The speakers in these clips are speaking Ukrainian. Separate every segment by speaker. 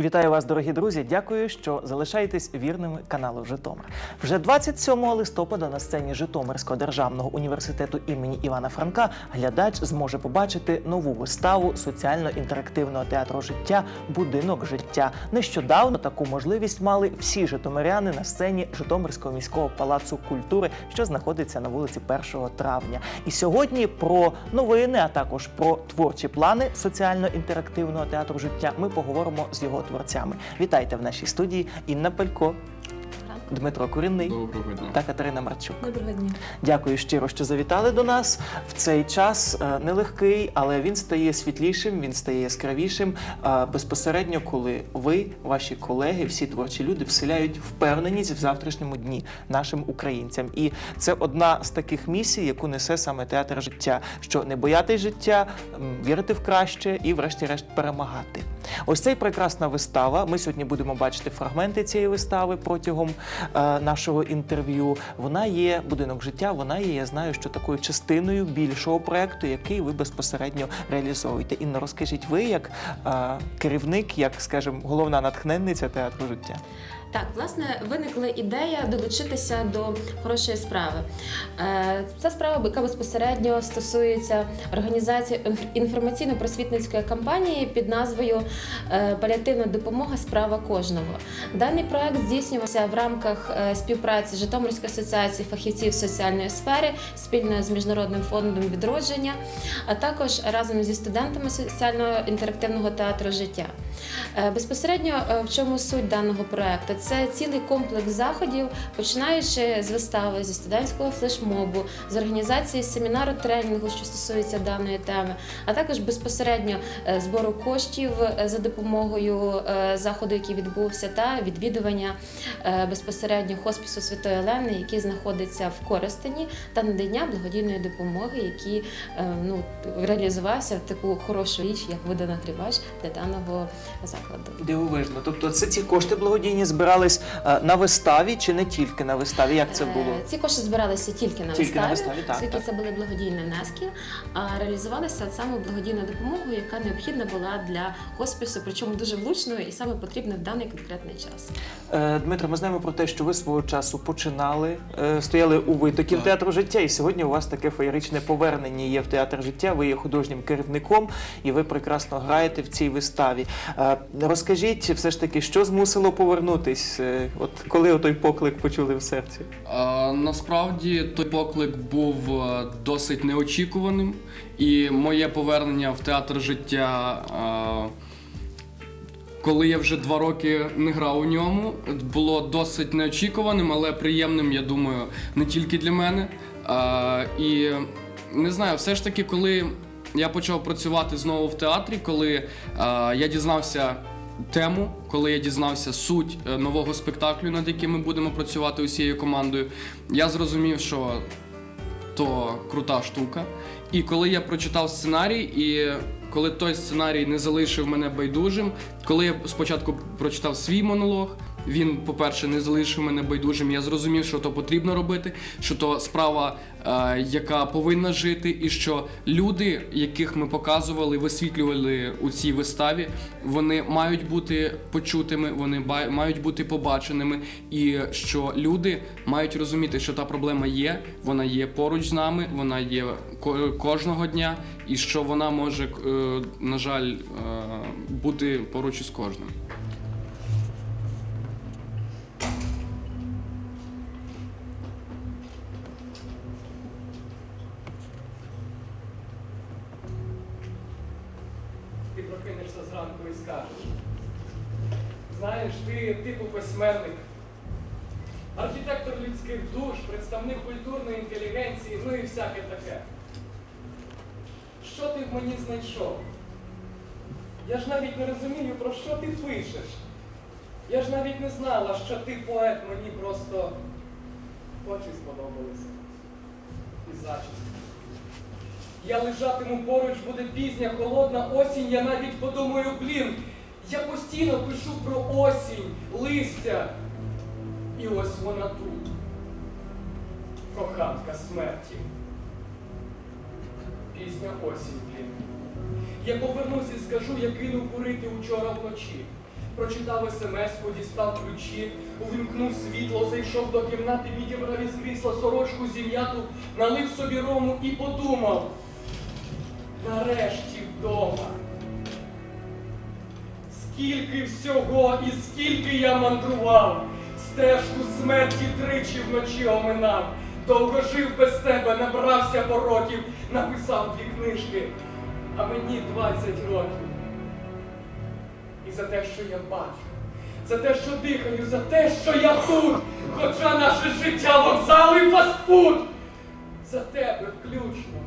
Speaker 1: Вітаю вас, дорогі друзі. Дякую, що залишаєтесь вірними каналу Житомир. Вже 27 листопада на сцені Житомирського державного університету імені Івана Франка глядач зможе побачити нову виставу соціально-інтерактивного театру життя Будинок життя. Нещодавно таку можливість мали всі житомиряни на сцені Житомирського міського палацу культури, що знаходиться на вулиці 1 травня. І сьогодні про новини, а також про творчі плани соціально-інтерактивного театру життя ми поговоримо з його творцями. Вітайте в нашій студії Інна Пелько, Дмитро Курінний
Speaker 2: Доброго дня.
Speaker 1: та Катерина Марчук.
Speaker 3: Доброго дня.
Speaker 1: Дякую щиро, що завітали до нас в цей час е, нелегкий, але він стає світлішим, він стає яскравішим е, безпосередньо, коли ви, ваші колеги, всі творчі люди вселяють впевненість в завтрашньому дні нашим українцям. І це одна з таких місій, яку несе саме театр життя: що не боятись життя, вірити в краще і, врешті-решт, перемагати. Ось цей прекрасна вистава. Ми сьогодні будемо бачити фрагменти цієї вистави протягом е, нашого інтерв'ю. Вона є будинок життя. Вона є, я знаю, що такою частиною більшого проекту, який ви безпосередньо реалізовуєте. Інна, розкажіть ви, як е, керівник, як скажімо, головна натхненниця театру життя.
Speaker 3: Так, власне, виникла ідея долучитися до хорошої справи. Е, Ця справа, яка безпосередньо стосується організації інформаційно-просвітницької кампанії під назвою е, Паліативна допомога справа кожного. Даний проект здійснювався в рамках е, співпраці Житомирської асоціації фахівців соціальної сфери спільно з Міжнародним фондом відродження, а також разом зі студентами соціального інтерактивного театру життя. Е, Безпосередньо е, в чому суть даного проекту? Це цілий комплекс заходів, починаючи з вистави, зі студентського флешмобу, з організації семінару тренінгу, що стосується даної теми, а також безпосередньо е, збору коштів за допомогою заходу, який відбувся, та відвідування безпосередньо хоспісу Святої Олени, який знаходиться в Коростені, та надання благодійної допомоги, які ну реалізувався в таку хорошу річ, як водонагрівач для даного закладу.
Speaker 1: Дивовижно. Тобто, це ці кошти благодійні збирались е, на виставі чи не тільки на виставі? Як це було?
Speaker 3: Е, Ці кошти збиралися тільки на
Speaker 1: Тільки на
Speaker 3: виставі,
Speaker 1: так,
Speaker 3: оскільки
Speaker 1: так.
Speaker 3: це були благодійні внески, а реалізувалися от саме благодійну допомогу, яка необхідна була для хоспісу, причому дуже влучною і саме потрібна в даний конкретний час.
Speaker 1: Е, Дмитро, ми знаємо про те, що ви свого часу починали, е, стояли у витоків
Speaker 2: Так.
Speaker 1: театру життя, і сьогодні у вас таке феєричне повернення є в театр життя. Ви є художнім керівником, і ви прекрасно граєте в цій виставі. Розкажіть, все ж таки, що змусило повернутись? е, От коли той поклик почули в серці?
Speaker 2: Насправді той поклик був е, досить неочікуваним, і моє повернення в театр життя. Коли я вже два роки не грав у ньому, було досить неочікуваним, але приємним, я думаю, не тільки для мене. А, і не знаю, все ж таки, коли я почав працювати знову в театрі, коли а, я дізнався тему, коли я дізнався суть е, нового спектаклю, над яким ми будемо працювати усією командою, я зрозумів, що то крута штука. І коли я прочитав сценарій, і коли той сценарій не залишив мене байдужим, коли я спочатку прочитав свій монолог, він, по-перше, не залишив мене байдужим. Я зрозумів, що то потрібно робити, що то справа, е, яка повинна жити, і що люди, яких ми показували, висвітлювали у цій виставі, вони мають бути почутими, вони мають бути побаченими, і що люди мають розуміти, що та проблема є, вона є поруч з нами, вона є ко- кожного дня, і що вона може, е, на жаль, е, бути поруч із кожним.
Speaker 4: Архітектор людських душ, представник культурної інтелігенції, ну і всяке таке. Що ти в мені знайшов? Я ж навіть не розумію, про що ти пишеш. Я ж навіть не знала, що ти поет, мені просто очі сподобалися. І зачіска. Я лежатиму поруч, буде пізня, холодна осінь, я навіть подумаю, блін, я постійно пишу про осінь, листя. І ось вона тут. Коханка смерті. Пізня осінь. Я повернусь і скажу, я кинув курити учора вночі. Прочитав смс, дістав ключі, увімкнув світло, зайшов до кімнати, відібрав із крісла сорочку зім'яту, налив собі рому і подумав. Нарешті вдома. Скільки всього і скільки я мандрував, стежку смерті тричі вночі оминав, довго жив без тебе, набрався пороків, написав дві книжки, а мені 20 років. І за те, що я бачу, за те, що дихаю, за те, що я тут, хоча наше життя вокзал і фастфуд, за тебе включно,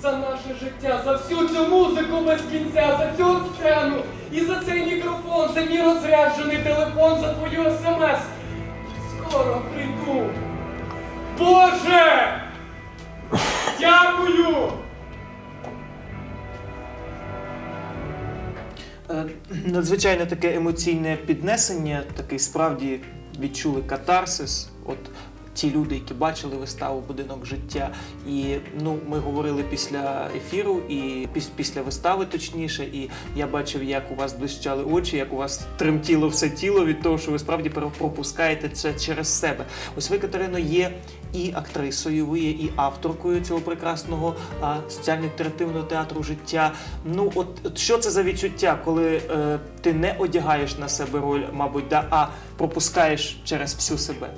Speaker 4: за наше життя, за всю цю музику без кінця, за цю сцену і за цей мікрофон, за мій розряджений телефон, за твою смс. Скоро прийду. Боже! Дякую!
Speaker 1: Е, Надзвичайно таке емоційне піднесення, такий справді відчули катарсис. От ті люди, які бачили виставу Будинок життя. І ну, ми говорили після ефіру і піс- після вистави, точніше, і я бачив, як у вас блищали очі, як у вас тремтіло все тіло від того, що ви справді пропускаєте це через себе. Ось ви, Катерино, є і актрисою, ви є і авторкою цього прекрасного а, соціально-інтерактивного театру життя. Ну, от, от що це за відчуття, коли е, ти не одягаєш на себе роль, мабуть, да, а пропускаєш через всю себе?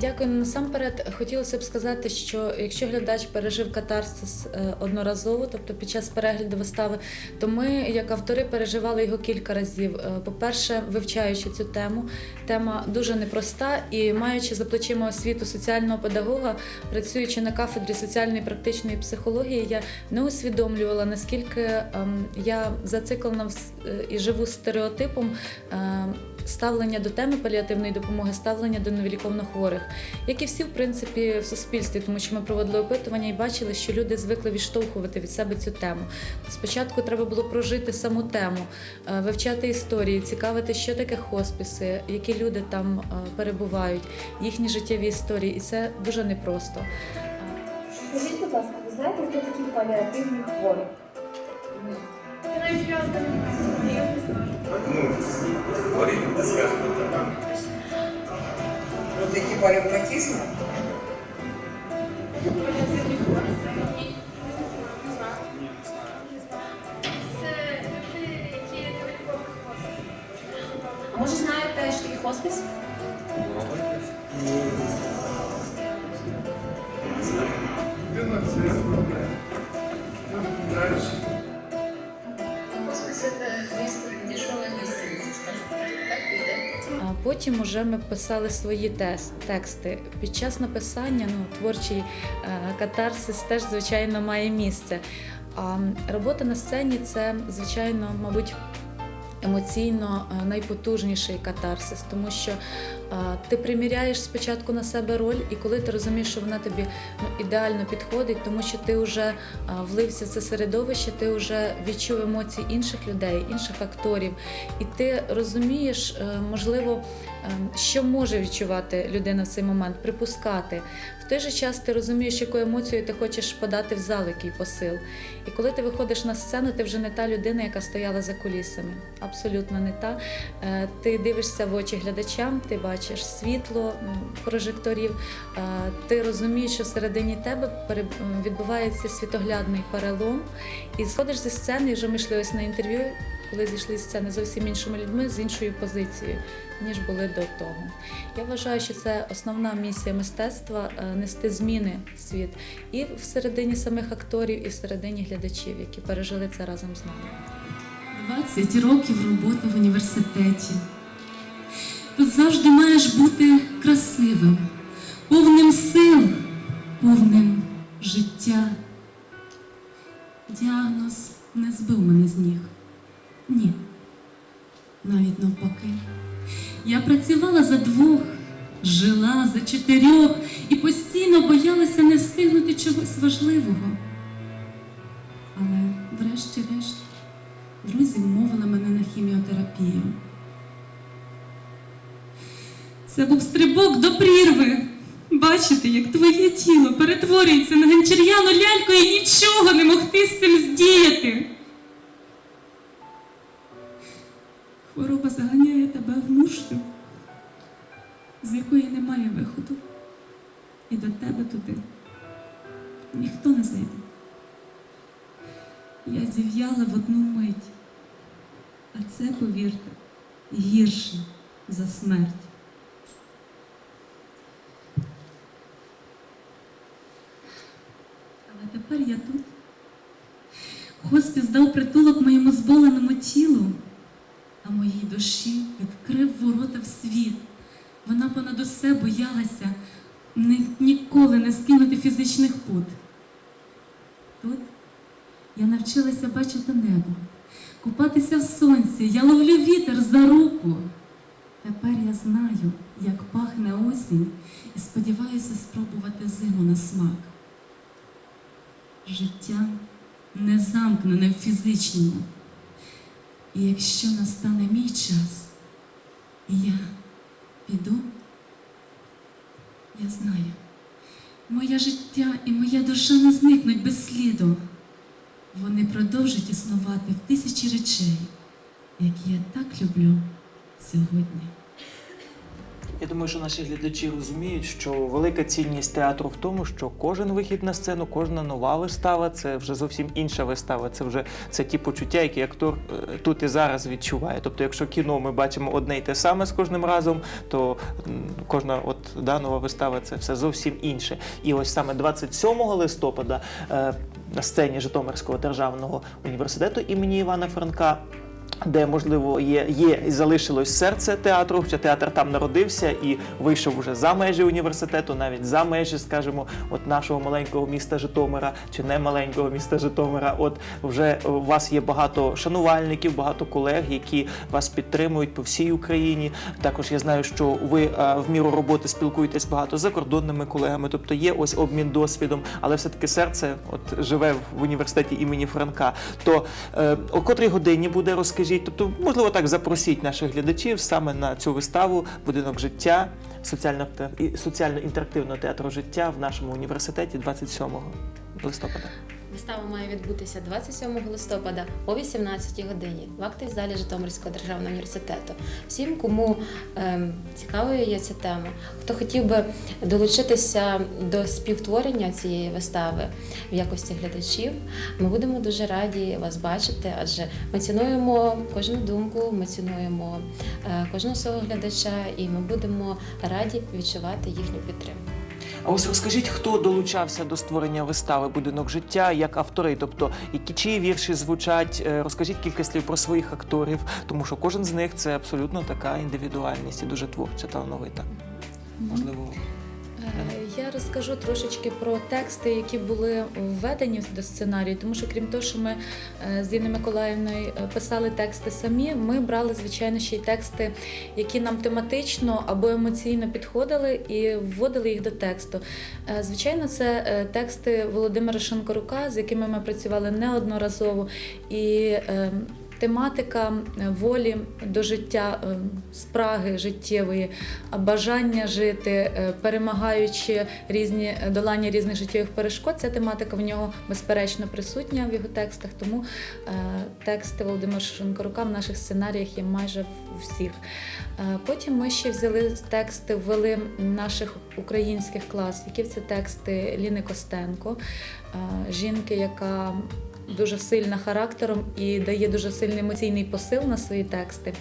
Speaker 5: Дякую. Насамперед хотілося б сказати, що якщо глядач пережив катарсис е, одноразово, тобто під час перегляду вистави, то ми, як автори, переживали його кілька разів. Е, По-перше, вивчаючи цю тему, тема дуже непроста і маючи за плечима освіту соціального педагога, працюючи на кафедрі соціальної практичної психології, я не усвідомлювала наскільки ем, я зациклена е, і живу стереотипом. е, ставлення до теми паліативної допомоги, ставлення до невиліковно хворих, як і всі, в принципі, в суспільстві, тому що ми проводили опитування і бачили, що люди звикли відштовхувати від себе цю тему. Спочатку треба було прожити саму тему, е, вивчати історії, цікавити, що таке хосписи, які люди там е, перебувають, їхні життєві історії, і це дуже непросто.
Speaker 6: Скажіть, будь ласка, ви знаєте, хто такі паліативні хворі?
Speaker 7: Ну, хворі, не скажемо так.
Speaker 8: Вот такі паревматизмы.
Speaker 6: Це невеликових хворих. А може знаєте, що таке хоспис?
Speaker 5: А потім уже ми писали свої тест, тексти. Під час написання ну, творчий е, катарсис теж, звичайно, має місце. А робота на сцені це, звичайно, мабуть. Емоційно е, найпотужніший катарсис, тому що е, ти приміряєш спочатку на себе роль, і коли ти розумієш, що вона тобі ну, ідеально підходить, тому що ти вже е, влився в це середовище, ти вже відчув емоції інших людей, інших акторів, і ти розумієш, можливо, що може відчувати людина в цей момент, припускати. В той же час ти розумієш, яку емоцію ти хочеш подати в зал, який посил. І коли ти виходиш на сцену, ти вже не та людина, яка стояла за кулісами. Абсолютно не та. Е, Ти дивишся в очі глядачам, ти бачиш світло прожекторів, е, ти розумієш, що всередині тебе відбувається світоглядний перелом, і сходиш зі сцени, вже ми йшли ось на інтерв'ю, коли зійшли з сцени зовсім іншими людьми з іншою позицією, ніж були до того. Я вважаю, що це основна місія мистецтва е, нести зміни в світ і всередині самих акторів, і всередині глядачів, які пережили це разом з нами.
Speaker 9: 20 років роботи в університеті. Тут завжди маєш бути красивим, повним сил, повним життя. Діагноз не збив мене з ніг. Ні. Навіть навпаки. Я працювала за двох, жила за чотирьох і постійно боялася не встигнути чогось важливого. Але, врешті-решт, друзі вмовили мене на хіміотерапію. Це був стрибок до прірви. Бачити, як твоє тіло перетворюється на гончар'яну ляльку і нічого не могти з цим здіяти. Хвороба заганяє тебе в мушлю, з якої немає виходу. І до тебе туди ніхто не зайде. Я зів'яла в одну мить, а це, повірте, гірше за смерть. Але тепер я тут. Хоспіс дав притулок моєму зболеному тілу, а моїй душі відкрив ворота в світ. Вона понад усе боялася ні, ніколи не скинути фізичних пут. Навчилася бачити небо, купатися в сонці, я ловлю вітер за руку. Тепер я знаю, як пахне осінь, і сподіваюся спробувати зиму на смак. Життя не замкнене в фізичному. І якщо настане мій час, і я піду, я знаю, моє життя і моя душа не зникнуть без сліду. Вони продовжать існувати в тисячі речей, які я так люблю сьогодні.
Speaker 1: Я думаю, що наші глядачі розуміють, що велика цінність театру в тому, що кожен вихід на сцену, кожна нова вистава це вже зовсім інша вистава. Це вже це ті почуття, які актор е, тут і зараз відчуває. Тобто, якщо кіно ми бачимо одне й те саме з кожним разом, то кожна от да, нова вистава це все зовсім інше. І ось саме 27 листопада е, на сцені Житомирського державного університету імені Івана Франка де можливо є, є і залишилось серце театру, хоча театр там народився і вийшов уже за межі університету, навіть за межі, скажімо, от нашого маленького міста Житомира чи не маленького міста Житомира. От вже у вас є багато шанувальників, багато колег, які вас підтримують по всій Україні. Також я знаю, що ви е, в міру роботи спілкуєтесь багато з закордонними колегами, тобто є ось обмін досвідом, але все-таки серце от живе в університеті імені Франка. То е, о котрій годині буде розкажіть? Тобто, можливо, так запросіть наших глядачів саме на цю виставу Будинок життя соціально і соціально-інтерактивного театру життя в нашому університеті 27 листопада.
Speaker 3: Вистава має відбутися 27 листопада о 18 годині в актовій залі Житомирського державного університету. Всім, кому ем, цікавою є ця тема, хто хотів би долучитися до співтворення цієї вистави в якості глядачів, ми будемо дуже раді вас бачити, адже ми цінуємо кожну думку, ми цінуємо е, кожного свого глядача, і ми будемо раді відчувати їхню підтримку.
Speaker 1: А ось розкажіть, хто долучався до створення вистави Будинок життя як автори, тобто які чиї вірші звучать, Е, розкажіть кілька слів про своїх акторів, тому що кожен з них це абсолютно така індивідуальність і дуже творча талановита. Можливо,
Speaker 5: розкажу трошечки про тексти, які були введені до сценарію, тому що крім того, що ми е, з Інною Миколаївною е, писали тексти самі, ми брали звичайно ще й тексти, які нам тематично або емоційно підходили, і вводили їх до тексту. Е, Звичайно, це тексти Володимира Шанкорука, з якими ми працювали неодноразово. І е, Тематика волі до життя, е, спраги життєвої, бажання жити, е, перемагаючи різні е, долання різних життєвих перешкод. Ця тематика в нього безперечно присутня в його текстах. Тому тексти Володимира Шенкорука в наших сценаріях є майже в всіх. Потім ми ще взяли тексти, ввели наших українських класиків. Це тексти Ліни Костенко, жінки, яка дуже сильна характером і дає дуже сильний емоційний посил на свої тексти.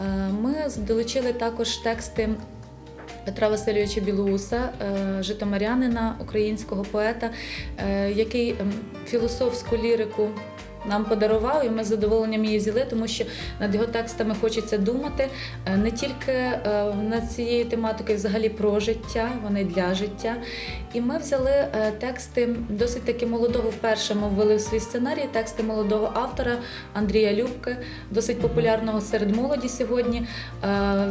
Speaker 5: Е, Ми долучили також тексти. Петра Васильовича Білоуса, е, житомирянина, українського поета, е, який ем, філософську лірику нам подарував, і ми з задоволенням її взяли, тому що над його текстами хочеться думати е, не тільки е, над цією тематикою, взагалі про життя, вони для життя. І ми взяли е, тексти досить таки молодого. Вперше ми ввели в свій сценарій тексти молодого автора Андрія Любки, досить популярного серед молоді сьогодні.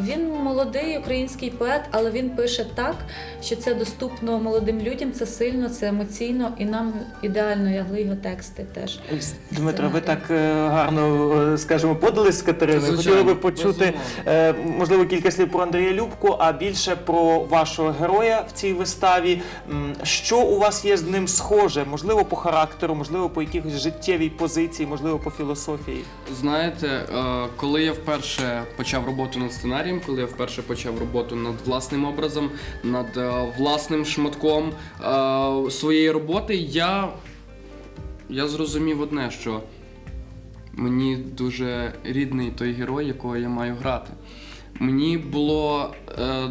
Speaker 5: Він молодий український поет, але він пише так, що це доступно молодим людям, це сильно, це емоційно, і нам ідеально лягли його тексти теж.
Speaker 1: Дмитро ви так е, гарно, е, скажімо, подались з Катериною. Хотіли би почути е, можливо кілька слів про Андрія Любку, а більше про вашого героя в цій виставі. Що у вас є з ним схоже? Можливо, по характеру, можливо, по якихось життєвій позиції, можливо, по філософії.
Speaker 2: Знаєте, коли я вперше почав роботу над сценарієм, коли я вперше почав роботу над власним образом, над власним шматком своєї роботи, я, я зрозумів одне, що мені дуже рідний той герой, якого я маю грати. Мені було е,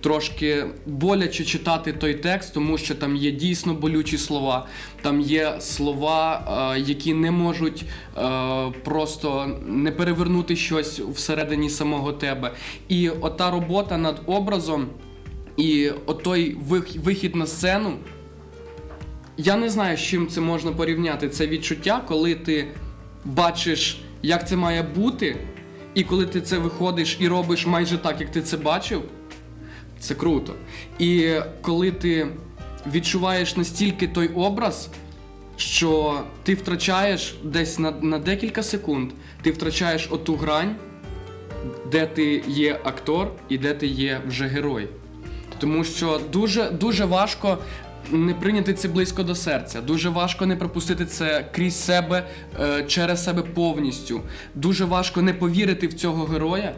Speaker 2: трошки боляче читати той текст, тому що там є дійсно болючі слова. Там є слова, е, які не можуть е, просто не перевернути щось всередині самого тебе. І ота робота над образом, і отой вихід на сцену. Я не знаю, з чим це можна порівняти. Це відчуття, коли ти бачиш, як це має бути, і коли ти це виходиш і робиш майже так, як ти це бачив, це круто. І коли ти відчуваєш настільки той образ, що ти втрачаєш десь на, на декілька секунд, ти втрачаєш оту грань, де ти є актор і де ти є вже герой. Тому що дуже, дуже важко не прийняти це близько до серця. Дуже важко не пропустити це крізь себе, е, через себе повністю. Дуже важко не повірити в цього героя.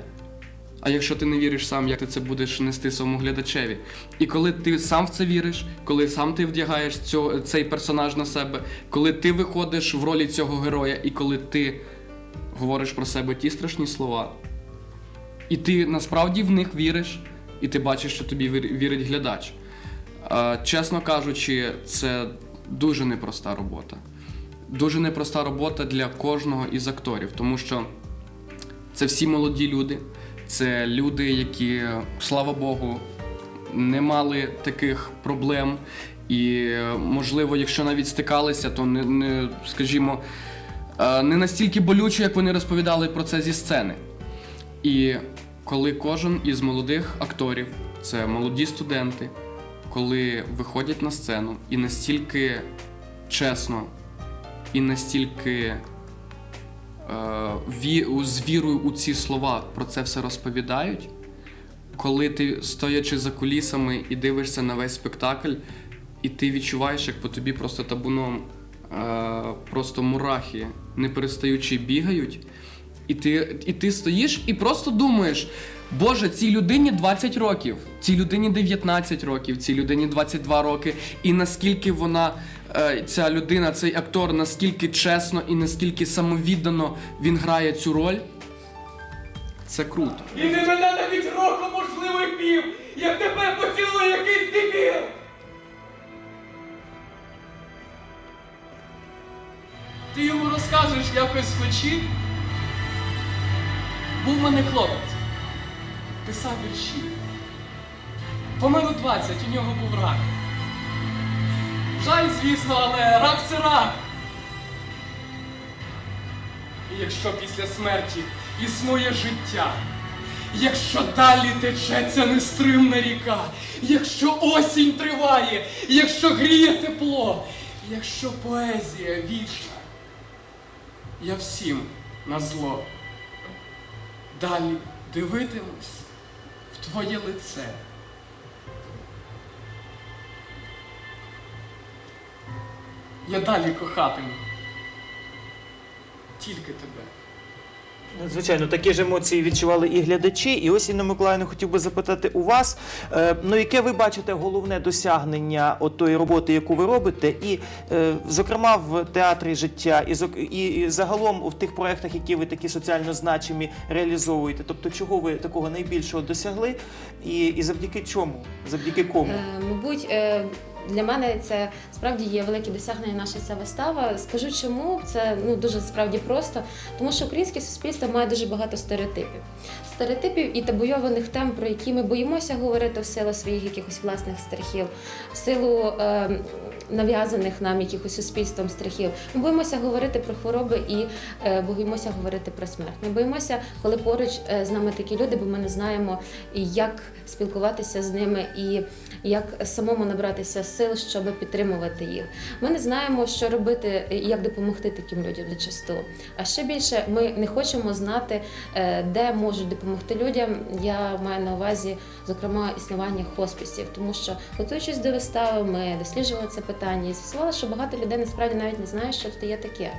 Speaker 2: А якщо ти не віриш сам, як ти це будеш нести своєму глядачеві? І коли ти сам в це віриш, коли сам ти вдягаєш цього, цей персонаж на себе, коли ти виходиш в ролі цього героя, і коли ти говориш про себе ті страшні слова, і ти насправді в них віриш, і ти бачиш, що тобі вірить глядач. Чесно кажучи, це дуже непроста робота. Дуже непроста робота для кожного із акторів, тому що це всі молоді люди, це люди, які, слава Богу, не мали таких проблем. І, можливо, якщо навіть стикалися, то не, не скажімо, не настільки болюче, як вони розповідали про це зі сцени. І коли кожен із молодих акторів, це молоді студенти, коли виходять на сцену і настільки чесно, і настільки е, з вірою у ці слова про це все розповідають, коли ти стоячи за кулісами і дивишся на весь спектакль, і ти відчуваєш, як по тобі просто табуном е, просто мурахи, не перестаючи бігають, і ти, і ти стоїш і просто думаєш. Боже, цій людині 20 років, цій людині 19 років, цій людині 22 роки. І наскільки вона, е, ця людина, цей актор, наскільки чесно і наскільки самовіддано він грає цю роль. Це круто.
Speaker 4: І не мене навіть року, можливо, пів, як тебе поцілує якийсь дебіл! Ти йому розкажеш якось вночі. Був мене хлопець. Писав вірші. Помер у 20, у нього був рак. Жаль, звісно, але рак це рак. І якщо після смерті існує життя, якщо далі тече ця нестримна ріка, якщо осінь триває, якщо гріє тепло, якщо поезія вічна, я всім на зло далі дивитимусь в твоє лице. Я далі кохатиму тільки тебе.
Speaker 1: Звичайно, такі ж емоції відчували і глядачі. І ось Інна Миколаївна, хотів би запитати у вас, е, ну яке ви бачите головне досягнення тої роботи, яку ви робите, і е, зокрема в театрі життя, і, зок- і, загалом в тих проєктах, які ви такі соціально значимі реалізовуєте. Тобто, чого ви такого найбільшого досягли, і, завдяки чому? Завдяки кому?
Speaker 3: Е, Мабуть, для мене це справді є велике досягнення наша ця вистава. Скажу чому це ну дуже справді просто, тому що українське суспільство має дуже багато стереотипів. Стереотипів і табуйованих тем, про які ми боїмося говорити в силу своїх якихось власних страхів, в силу е, нав'язаних нам якихось суспільством страхів. Ми боїмося говорити про хвороби і е, боїмося говорити про смерть. Ми боїмося, коли поруч е, з нами такі люди, бо ми не знаємо, як спілкуватися з ними і як самому набратися сил, щоб підтримувати їх. Ми не знаємо, що робити як допомогти таким людям зачасту. А ще більше ми не хочемо знати, е, де можуть допомогти людям. Я маю на увазі, зокрема, існування хосписів, тому що готуючись до вистави, ми досліджували це питання і з'ясували, що багато людей насправді навіть не знає, що це є таке.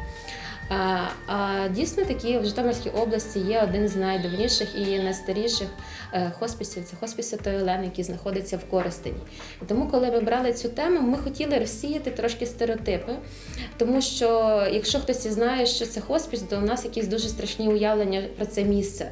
Speaker 3: А, а дійсно такі в Житомирській області є один з найдавніших і найстаріших е, хосписів. Це хоспис Святої Олени, який знаходиться в Коростені. І тому, коли ми брали цю тему, ми хотіли розсіяти трошки стереотипи, тому що якщо хтось і знає, що це хоспіс, то у нас якісь дуже страшні уявлення про це місце.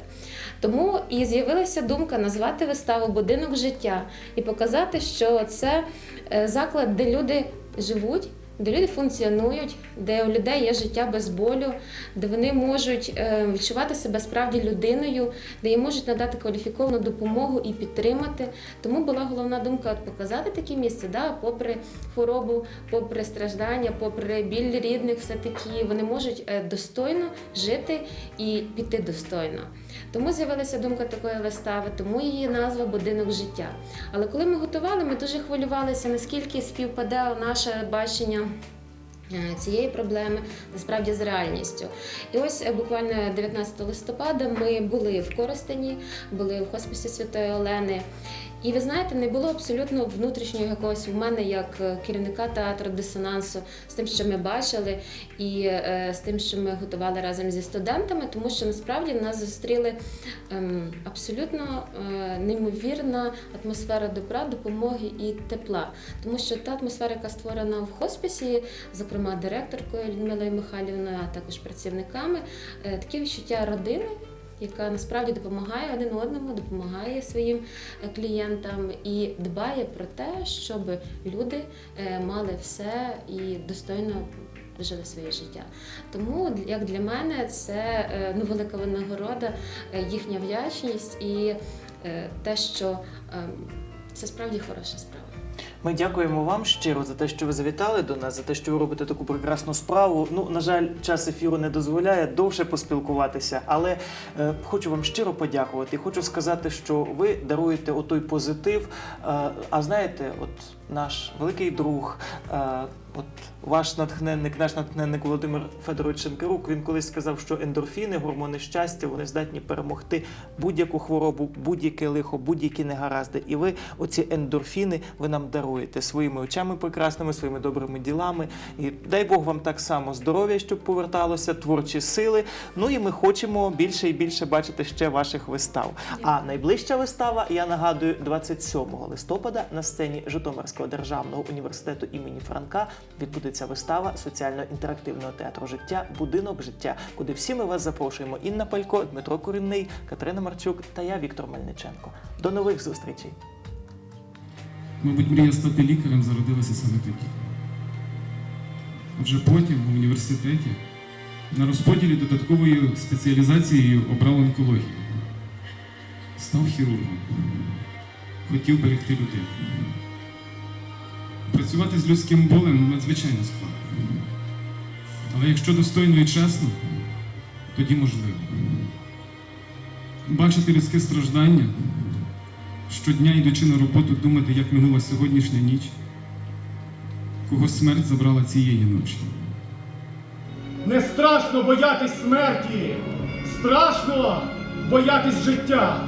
Speaker 3: Тому і з'явилася думка назвати виставу Будинок життя і показати, що це е, заклад, де люди живуть. Де люди функціонують, де у людей є життя без болю, де вони можуть е, відчувати себе справді людиною, де їм можуть надати кваліфіковану допомогу і підтримати. Тому була головна думка показати таке місце, да, попри хворобу, попри страждання, попри біль рідних, все таки вони можуть е, достойно жити і піти достойно. Тому з'явилася думка такої вистави, тому її назва Будинок життя. Але коли ми готували, ми дуже хвилювалися, наскільки співпаде наше бачення. Е, Цієї проблеми насправді з реальністю. І ось е, буквально 19 листопада ми були в Коростені, були в хосписі Святої Олени. І ви знаєте, не було абсолютно внутрішнього якогось в мене як е, керівника театру дисонансу з тим, що ми бачили, і е, з тим, що ми готували разом зі студентами, тому що насправді нас зустріли ем, абсолютно е, неймовірна атмосфера добра, допомоги і тепла. Тому що та атмосфера, яка створена в хосписі, зокрема директоркою Людмилою Михайлівною, а також працівниками, таке відчуття родини. Яка насправді допомагає один одному, допомагає своїм е, клієнтам і дбає про те, щоб люди е, мали все і достойно жили своє життя. Тому як для мене це е, ну, велика винагорода, їхня вдячність і те, що ем, це справді хороша справа.
Speaker 1: Ми дякуємо вам щиро за те, що ви завітали до нас, за те, що ви робите таку прекрасну справу. Ну, на жаль, час ефіру не дозволяє довше поспілкуватися, але е, хочу вам щиро подякувати. Хочу сказати, що ви даруєте отой позитив. Е, а знаєте, от наш великий друг, е, от ваш натхненник, наш натхненник Володимир Федорович Шенкарук, він колись сказав, що ендорфіни, гормони щастя, вони здатні перемогти будь-яку хворобу, будь-яке лихо, будь-які негаразди. І ви оці ендорфіни ви нам даруєте своїми очами прекрасними, своїми добрими ділами. І дай Бог вам так само здоров'я, щоб поверталося, творчі сили. Ну і ми хочемо більше і більше бачити ще ваших вистав. А найближча вистава, я нагадую, 27 листопада на сцені Житомирського державного університету імені Франка відбудеться вистава соціально-інтерактивного театру життя Будинок життя, куди всі ми вас запрошуємо. Інна Палько, Дмитро Корінний, Катерина Марчук та я, Віктор Мельниченко. До нових зустрічей!
Speaker 10: Мабуть, мрія стати лікарем зародилася саме тоді. Вже потім в університеті на розподілі додатковою спеціалізацією обрав онкологію. Став хірургом. Хотів берегти людей. Працювати з людським болем надзвичайно складно. Але якщо достойно і чесно, тоді можливо. Бачити людське страждання щодня йдучи на роботу, думати, як минула сьогоднішня ніч, кого смерть забрала цієї ночі.
Speaker 11: Не страшно боятись смерті, страшно боятись життя.